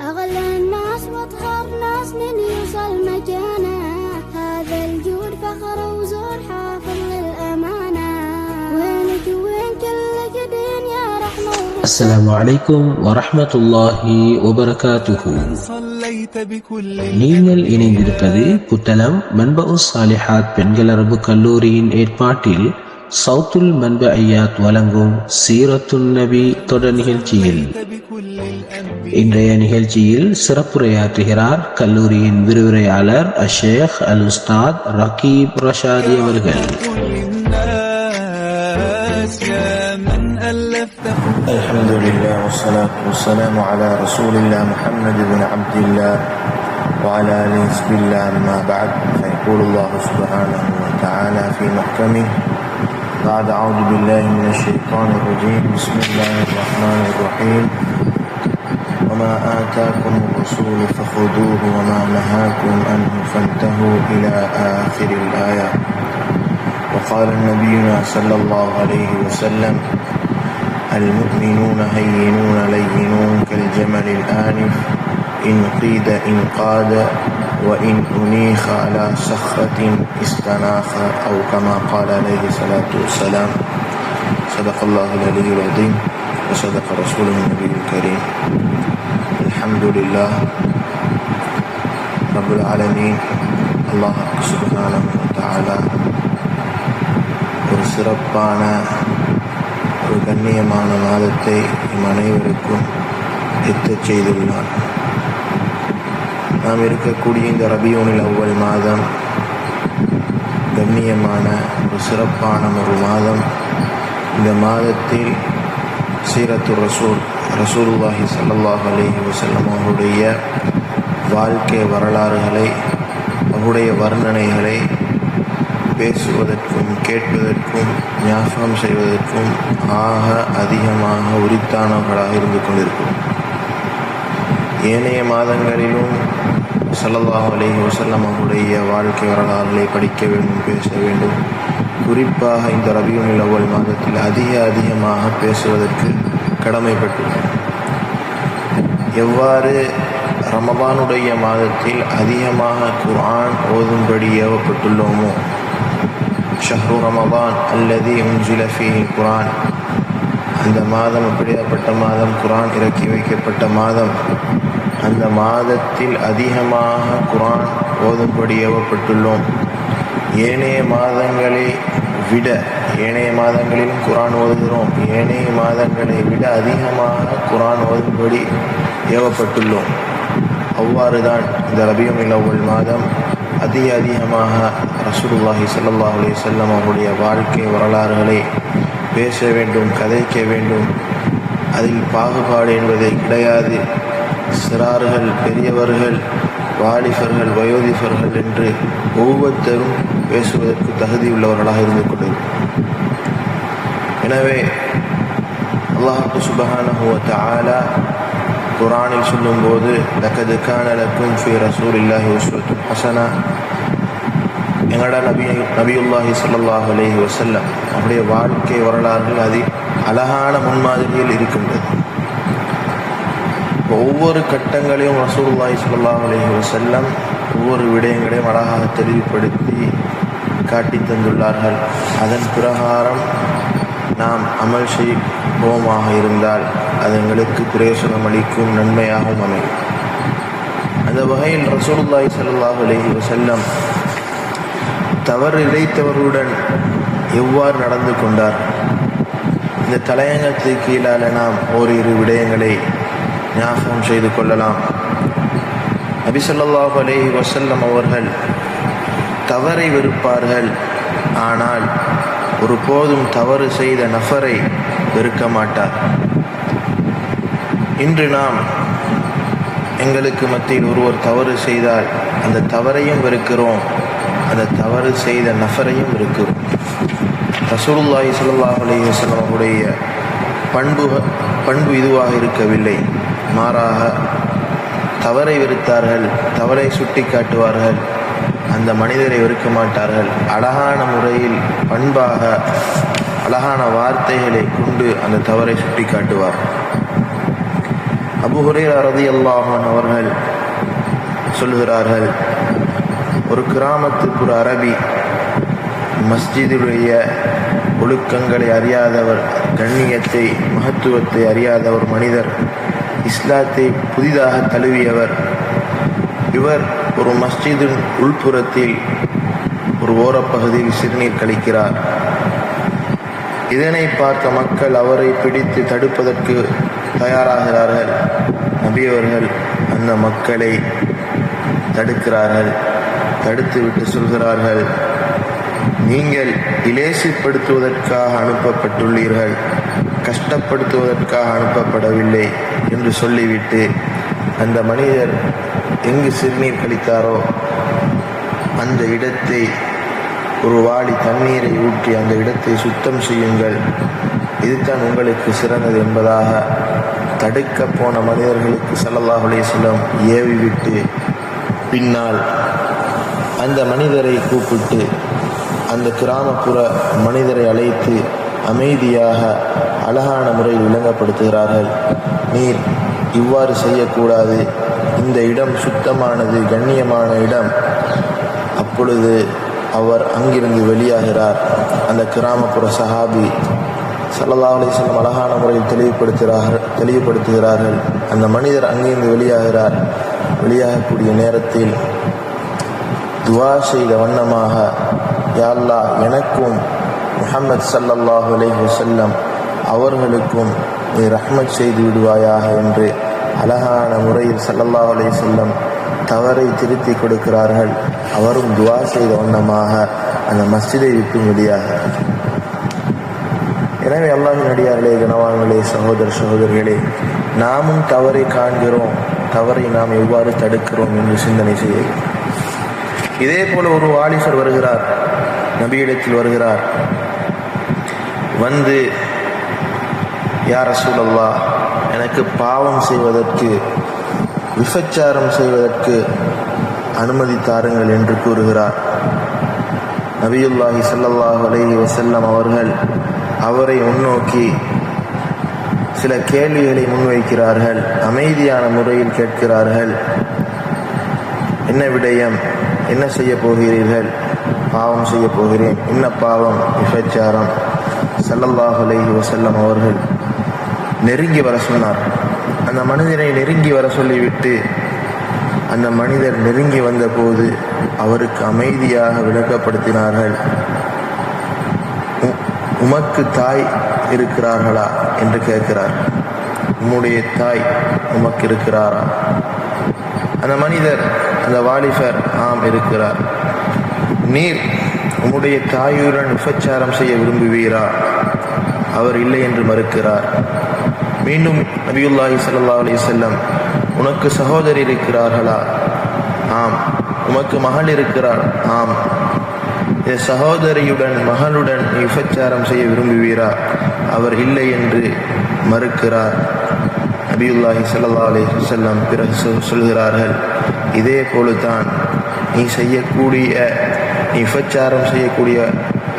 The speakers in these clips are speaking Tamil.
أغلى الناس وأطهر ناس من يوصل مكانه هذا الجود فخر وزور حافظ للأمانة وينك وين كلك دين يا رحمة السلام عليكم ورحمة الله وبركاته صليت بكل நீங்கள் இணைந்திருப்பது புத்தளம் மன்பு சாலிஹாத் பெண்கள் அரபு கல்லூரியின் ஏற்பாட்டில் சவுத்துல் மன்ப ஐயாத் வழங்கும் சீரத்துல் நபி தொடர் நிகழ்ச்சியில் بكل الأنبياء இன்றைய நிகழ்ச்சியில் சிறப்புரையாற்றுகிறார் கல்லூரியின் விரிவுரையாளர் அஷேக் அல் உஸ்தாத் ரகீப் ரஷாதி அவர்கள் كل الناس يا من ألفت الحمد لله والصلاة والسلام على رسول الله محمد بن عبد الله وعلى آله حزب الله أما بعد فيقول الله سبحانه وتعالى في محكمه بعد أعوذ بالله من الشيطان الرجيم. بسم الله الرحمن الرحيم. وما آتاكم الرسول فخذوه وما نهاكم عنه فانتهوا إلى آخر الآية. وقال نبينا صلى الله عليه وسلم المؤمنون هينون لينون كالجمل الآنف إن قيد إن قاد. وإن أنيخ على صخرة استناخ أو كما قال عليه الصلاة والسلام صدق الله العلي العظيم وصدق رسوله النبي الكريم الحمد لله رب العالمين الله سبحانه وتعالى ஒரு சிறப்பான ஒரு கண்ணியமான மாதத்தை நம் அனைவருக்கும் எத்தச் செய்துள்ளான் நாம் இருக்கக்கூடிய இந்த ரபியோனில் அவ்வள் மாதம் கண்ணியமான ஒரு சிறப்பான ஒரு மாதம். இந்த மாதத்தில் சீரத்து ரசூல் ரசூலுல்லாஹி சல்லாஹ் அலைஹி வசல்லம் அவருடைய வாழ்க்கை வரலாறுகளை அவருடைய வர்ணனைகளை பேசுவதற்கும் கேட்பதற்கும் ஞாபகம் செய்வதற்கும் ஆக அதிகமாக உரித்தானவர்களாக இருந்து கொண்டிருக்கிறோம். ஏனைய மாதங்களிலும் சல்லல்லாஹ் அலைஹி வஸல்லம் அவருடைய வாழ்க்கை வரலாறுகளை படிக்க வேண்டும் பேச வேண்டும். குறிப்பாக இந்த ரபியுல் அவ்வல் மாதத்தில் அதிக அதிகமாக பேசுவதற்கு கடமைப்பட்டுள்ளோம் எவ்வாறு ரமபானுடைய மாதத்தில் அதிகமாக குர்ஆன் ஓதும்படி ஏவப்பட்டுள்ளோமோ? ஷஹ்ரு ரமபான் அல்லது உன்சில குரான் அந்த மாதம் அப்படியாப்பட்ட மாதம் குரான் இறக்கி வைக்கப்பட்ட மாதம். அந்த மாதத்தில் அதிகமாக குரான் ஓதும்படி ஏவப்பட்டுள்ளோம். ஏனைய மாதங்களை விட ஏனைய மாதங்களிலும் குரான் ஓதுகிறோம். ஏனைய மாதங்களை விட அதிகமாக குரான் ஓதும்படி ஏவப்பட்டுள்ளோம். அவ்வாறு தான் இந்த ரபியுல் அவ்வல் மாதம் அதிக அதிகமாக ரசூலுல்லாஹி ஸல்லல்லாஹு அலி செல்லம் அவருடைய வாழ்க்கை வரலாறுகளை பேச வேண்டும் கதைக்க வேண்டும். அதில் பாகுபாடு என்பதே கிடையாது. சிறார்கள் பெரியவர்கள் வாலிபர்கள் வயோதிபர்கள் என்று ஒவ்வொருத்தரும் பேசுவதற்கு தகுதியுள்ளவர்களாக இருந்து கொண்டது எனவே அல்லாஹு சுபஹானஹு ஆலா குரானில் சொல்லும்போது லக்கது கான லக்கும் ரசூல் இல்லாஹி ஹசனா. எங்களோட நபி நபியுல்லாஹி சல்லாஹ் அலைஹி வசல்லம் அவருடைய வாழ்க்கை வரலாறுகள் அது அழகான முன்மாதிரியில் இருக்கின்றது. ஒவ்வொரு கட்டங்களையும் ரசூல்லாய் ஸல்லல்லாஹு அலைஹி செல்லம் ஒவ்வொரு விடயங்களையும் அழகாக தெளிவுபடுத்தி காட்டி தந்துள்ளார்கள். அதன் பிரகாரம் நாம் அமல் செய்வோமாக இருந்தால் அது எங்களுக்கு பிரயோசனம் அளிக்கும் நன்மையாகவும் அமையும். அந்த வகையில் ரசூலுல்லாஹி ஸல்லல்லாஹு அலைஹி செல்லம் தவறு இழைத்தவர்களுடன் எவ்வாறு நடந்து கொண்டார்? இந்த தலையங்கத்துக்கு கீழால நாம் ஓரிரு விடயங்களை ஞாபகம் செய்து கொள்ளலாம். நபி ஸல்லல்லாஹு வசல்லம் அவர்கள் தவறை வெறுப்பார்கள். ஆனால் ஒருபோதும் தவறு செய்த நபரை வெறுக்க மாட்டார். இன்று நாம் எங்களுக்கு மத்தியில் ஒருவர் தவறு செய்தால் அந்த தவறையும் வெறுக்கிறோம். அந்த தவறு செய்த நபரையும் வெறுக்கிறோம். ரசூலுல்லாஹி ஸல்லல்லாஹு அலி வஸல்லம் அவருடைய பண்பு பண்பு இதுவாக இருக்கவில்லை. மாறாக தவறை வெறுத்தார்கள் தவறை சுட்டி காட்டுவார்கள் அந்த மனிதரை வெறுக்க மாட்டார்கள். அழகான முறையில் பண்பாக அழகான வார்த்தைகளை கொண்டு அந்த தவறை சுட்டி காட்டுவார். அபு ஹுரேரா அல்லாஹான் அவர்கள் சொல்லுகிறார்கள் ஒரு கிராமத்துக்கு ஒரு அரபி மஸ்ஜிதுடைய ஒழுக்கங்களை அறியாதவர் கண்ணியத்தை மகத்துவத்தை அறியாதவர் மனிதர் இஸ்லாத்தை புதிதாக தழுவியவர். இவர் ஒரு மஸ்ஜிதின் உள்புறத்தில் ஒரு ஓரப்பகுதியில் சிறுநீர் கழிக்கிறார். இதனை பார்த்த மக்கள் அவரை பிடித்து தடுப்பதற்கு தயாராகிறார்கள். நபியவர்கள் அந்த மக்களை தடுக்கிறார்கள் தடுத்துவிட்டு சொல்கிறார்கள். நீங்கள் இலேசிப்படுத்துவதற்காக அனுப்பப்பட்டுள்ளீர்கள் கஷ்டப்படுத்துவதற்காக அனுப்பப்படவில்லை என்று சொல்லிவிட்டு அந்த மனிதர் எங்கு சிறுநீர் கழித்தாரோ அந்த இடத்தை ஒரு வாளி தண்ணீரை ஊற்றி அந்த இடத்தை சுத்தம் செய்யுங்கள். இதுதான் உங்களுக்கு சிறந்தது என்பதாக தடுக்க போன மனிதர்களுக்கு ஸல்லல்லாஹு அலைஹி ஏவிவிட்டு பின்னால் அந்த மனிதரை கூப்பிட்டு அந்த கிராமப்புற மனிதரை அழைத்து அமைதியாக அழகான முறையில் விளங்கப்படுத்துகிறார்கள். நீர் இவ்வாறு செய்யக்கூடாது. இந்த இடம் சுத்தமானது கண்ணியமான இடம். அப்பொழுது அவர் அங்கிருந்து வெளியாகிறார். அந்த கிராமப்புற சஹாபி ஸல்லல்லாஹு அழகான முறையில் தெளிவுபடுத்துகிறார்கள் தெளிவுபடுத்துகிறார்கள். அந்த மனிதர் அங்கிருந்து வெளியாகிறார். வெளியாகக்கூடிய நேரத்தில் துவா செய்த வண்ணமாக யா எனக்கும் முஹம்மது ஸல்லல்லாஹு அலைஹி வஸல்லம் அவர்களுக்கும் நீ ரஹ்மத் செய்து விடுவாயாக என்று அழகான முறையில் சல்லல்லாஹ் அலைஹி செல்லம் தவறை திருத்தி கொடுக்கிறார்கள். அவரும் துவா செய்த வண்ணமாக அந்த மஸ்ஜிதை விட்டு வெளியாகிறார் எனவே அல்லாஹின் அடியார்களே கனவான்களே சகோதர சகோதரிகளே நாமும் தவறை காண்கிறோம். தவறை நாம் எவ்வாறு தடுக்கிறோம் என்று சிந்தனை செய்ய இதே போல ஒரு வாலிசர் வருகிறார். நபியிடத்தில் வருகிறார். வந்து யார் சூழல்லா எனக்கு பாவம் செய்வதற்கு விபச்சாரம் செய்வதற்கு அனுமதி தாருங்கள் என்று கூறுகிறார். நபியுல்லாஹி சல்லாஹ் அலைஹி வசல்லம் அவர்கள் அவரை முன்னோக்கி சில கேள்விகளை முன்வைக்கிறார்கள் அமைதியான முறையில் கேட்கிறார்கள். என்ன விடயம்? என்ன செய்ய போகிறீர்கள்? பாவம் செய்ய போகிறேன். என்ன பாவம்? விபச்சாரம். ஸல்லல்லாஹு அலைஹி வஸல்லம் அவர்கள் நெருங்கி வர சொன்னார். அந்த மனிதனை நெருங்கி வர சொல்லிவிட்டு அந்த மனிதர் நெருங்கி வந்தபோது அவருக்கு அமைதியாக விளக்கப்படுத்தினார்கள். உமக்கு தாய் இருக்கிறார்களா என்று கேட்கிறார். உம்முடைய தாய் உமக்கு இருக்கிறாரா? அந்த மனிதர் அந்த வாலிபர் ஆம் இருக்கிறார். நீர் உம்முடைய தாயுடன் விபச்சாரம் செய்ய விரும்புவீரா? அவர் இல்லை என்று மறுக்கிறார். மீண்டும் நபியுல்லாஹி சல்லா அலி செல்லம் உனக்கு சகோதரி இருக்கிறார்களா? ஆம். உமக்கு மகள் இருக்கிறார்? ஆம். என் சகோதரியுடன் மகளுடன் விபச்சாரம் செய்ய விரும்புவீரா? அவர் இல்லை என்று மறுக்கிறார். நபியுல்லாஹி சல்லா அலி செல்லம் பிறகு சொல்கிறார்கள். இதே போலதான் நீ செய்யக்கூடிய நீ விபச்சாரம் செய்யக்கூடிய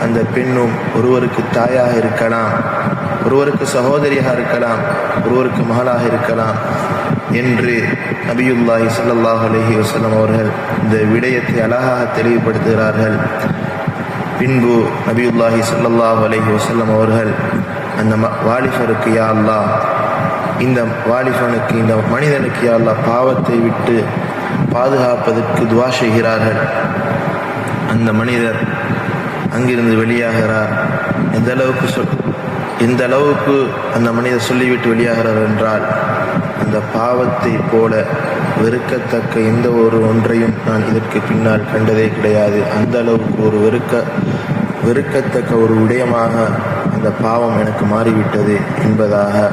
அந்த பெண்ணும் ஒருவருக்கு தாயாக இருக்கலாம் ஒருவருக்கு சகோதரியாக இருக்கலாம் ஒருவருக்கு மகளாக இருக்கலாம் என்று நபியுல்லாஹி சல்லாஹ் அலஹி வசலம் அவர்கள் இந்த விடயத்தை அழகாக தெளிவுபடுத்துகிறார்கள். பின்பு நபியுல்லாஹி சல்லாஹ் அலஹி வசல்லம் அவர்கள் அந்த ம- வாலிபருக்கு யா அல்லா இந்த வாலிபனுக்கு இந்த மனிதனுக்கு யா அல்லா பாவத்தை விட்டு பாதுகாப்பதற்கு துவா செய்கிறார்கள். அந்த மனிதர் அங்கிருந்து வெளியாகிறார். எந்த அளவுக்கு சொல் எந்த அளவுக்கு அந்த மனிதர் சொல்லிவிட்டு வெளியாகிறார் என்றால் அந்த பாவத்தை போல வெறுக்கத்தக்க எந்த ஒரு ஒன்றையும் நான் இதற்கு பின்னால் கண்டதே கிடையாது. அந்த அளவுக்கு ஒரு வெறுக்க வெறுக்கத்தக்க ஒரு விடயமாக அந்த பாவம் எனக்கு மாறிவிட்டது என்பதாக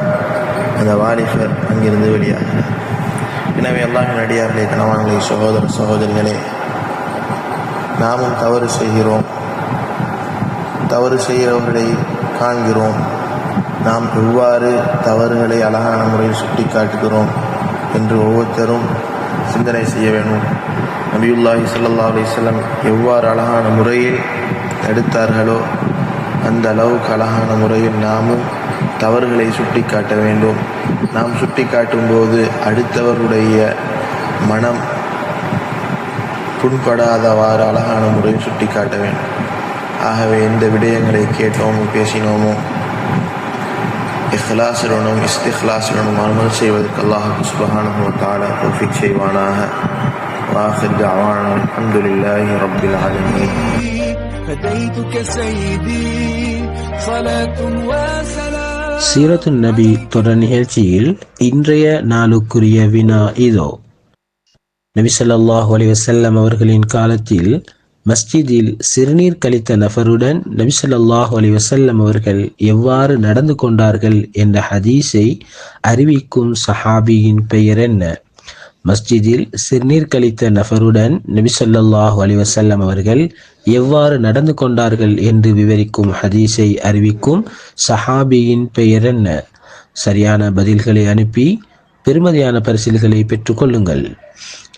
அந்த வாலிபர் அங்கிருந்து வெளியாகிறார். எனவே அல்லாஹின் அடியார்களே கணவான்களே சகோதர சகோதரிகளே நாமும் தவறு செய்கிறோம். தவறு செய்கிறவர்களை காண்கிறோம். நாம் எவ்வாறு தவறுகளை அழகான முறையில் சுட்டி காட்டுகிறோம் என்று ஒவ்வொருத்தரும் சிந்தனை செய்ய வேண்டும். நபியுல்லாஹி சல்லா அலிஸ்லம் எவ்வாறு அழகான முறையில் தடுத்தார்களோ அந்த அளவுக்கு அழகான முறையில் நாமும் தவறுகளை சுட்டி காட்ட வேண்டும் நாம் சுட்டி காட்டும்போது அடுத்தவருடைய மனம் புண்படாதவாறு அழகான முறையில் சுட்டி காட்ட வேண்டும் ஆகவே எந்த விடயங்களை கேட்டோமோ பேசினோமோ இஹ்லாசுடனும் இஸ்திஹ்லாசுடனும் அமல் செய்வதற்கு அல்லாஹ் சுபஹானஹு வதஆலா தௌஃபீக் செய்வானாக வாஹிர் தஅவானா அல்ஹம்துலில்லாஹி ரப்பில் ஆலமீன் فديتك سيدي صلاة وسلام சீரத்து நபி தொடர் நிகழ்ச்சியில் இன்றைய நாளுக்குரிய வினா இதோ. நபி சொல்லாஹ் அலிவசல்லம் அவர்களின் காலத்தில் மஸ்ஜிதில் சிறுநீர் கழித்த நபருடன் நபி சொல்லாஹ் அலிவசல்லம் அவர்கள் எவ்வாறு நடந்து கொண்டார்கள் என்ற ஹதீஸை அறிவிக்கும் சஹாபியின் பெயர் என்ன? மஸ்ஜிதில் சிறுநீர் கழித்த நபருடன் நபிசல்லாஹு அலிவசல்லம் அவர்கள் எவ்வாறு நடந்து கொண்டார்கள் என்று விவரிக்கும் ஹதீஸை அறிவிக்கும் சஹாபியின் பெயர் என்ன? சரியான பதில்களை அனுப்பி பெருமதியான பரிசில்களை பெற்றுக்கொள்ளுங்கள்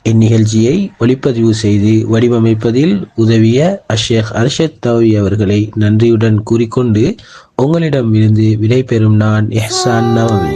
இந்நிகழ்ச்சியை ஒளிப்பதிவு செய்து வடிவமைப்பதில் உதவிய அஷேக் அர்ஷத் தவி அவர்களை நன்றியுடன் கூறிக்கொண்டு உங்களிடம் இருந்து விடைபெறும் நான் எஹ்சான் நவமி